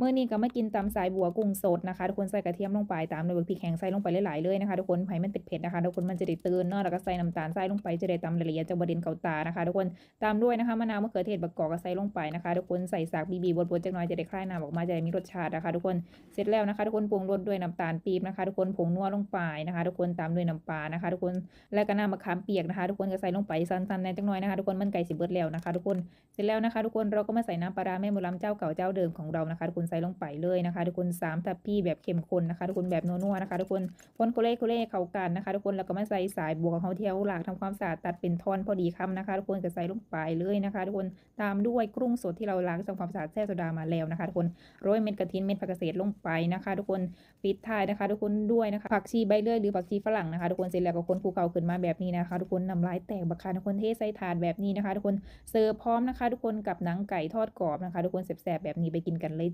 เมื่อนี้ก็มากินตำสายบัวกุ้งสดนะคะทุกคนใส่กระเทียมลงไปตามด้วยพริกแห้งใส่ลงไปหลายๆเลยนะคะทุกคนให้มันเผ็ดๆนะคะทุกคนมันจะได้ตื่นเนาะแล้วก็ใส่น้ำตาลใส่ลงไปจะได้ตำละเอียดจะบดเด่นเข้าตานะคะทุกคนตามด้วยนะคะมะนาวมะเขือเทศบักกอกก็ใส่ลงไปนะคะทุกคนใส่สากบีบีบดๆจักหน่อยจะได้คลายน้ำออกมาจะได้มีรสชาตินะคะทุกคนเสร็จแล้วนะคะทุกคนปรุงรสด้วยน้ำตาลปี๊บนะคะทุกคนผงนัวลงไปนะคะทุกคนตามด้วยน้ำปลานะคะทุกคนแล้วก็น้ำมะขามเปียกนะคะ ทุกคนก็ใส่ลงไปสั้นๆแน่จักหน่อยนะคะทุกคนมันไก่สิเบิดแล้วนะคะ ทุกคนเสร็จแล้วนะคะ ทุกคนเราก็มาใส่น้ำปลาแม่บุลำเจ้าเก่าเจ้าเดิมของเรานะคะทุกคนใส่ลงไปเลยนะคะ ทุกคนสามทัพพี่แบบเข้มข้นนะคะ ทุกคนแบบนัวๆนะคะ ทุกคนคนโคเล่โคเล่เข้ากันนะคะ ทุกคนแล้วก็มาใส่สายบัวของเขาเที่ยวหลากทำความสะอาดตัดเป็นท่อนพอดีคำนะคะ ทุกคนก็ใส่ลงไปเลยนะคะ ทุกคนตามด้วยกุ้งสดที่เราล้างทำความสะอาดแช่โซดามาแล้วนะคะ ทุกคนโรยเม็ดกระถินเม็ดผักเกษตรลงไปนะคะ ทุกคนปิดท้ายนะคะ ทุกคนด้วยนะคะผักชีใบเลื่อยหรือผักชีฝรั่งนะคะ ทุกคนเสร็จแล้วก็คนภูเขาขึ้นมาแบบนี้นะคะ ทุกคนน้ำลายแตกบักคาทุกคนเทใส่ถาดแบบนี้นะคะ ทุกคนเสิร์ฟพร้อมนะคะ ทุกคนกับหนังไก่ทอดกรอบนะคะ ทุกคนแซ่บๆแบบนี้ไปกินกันเลย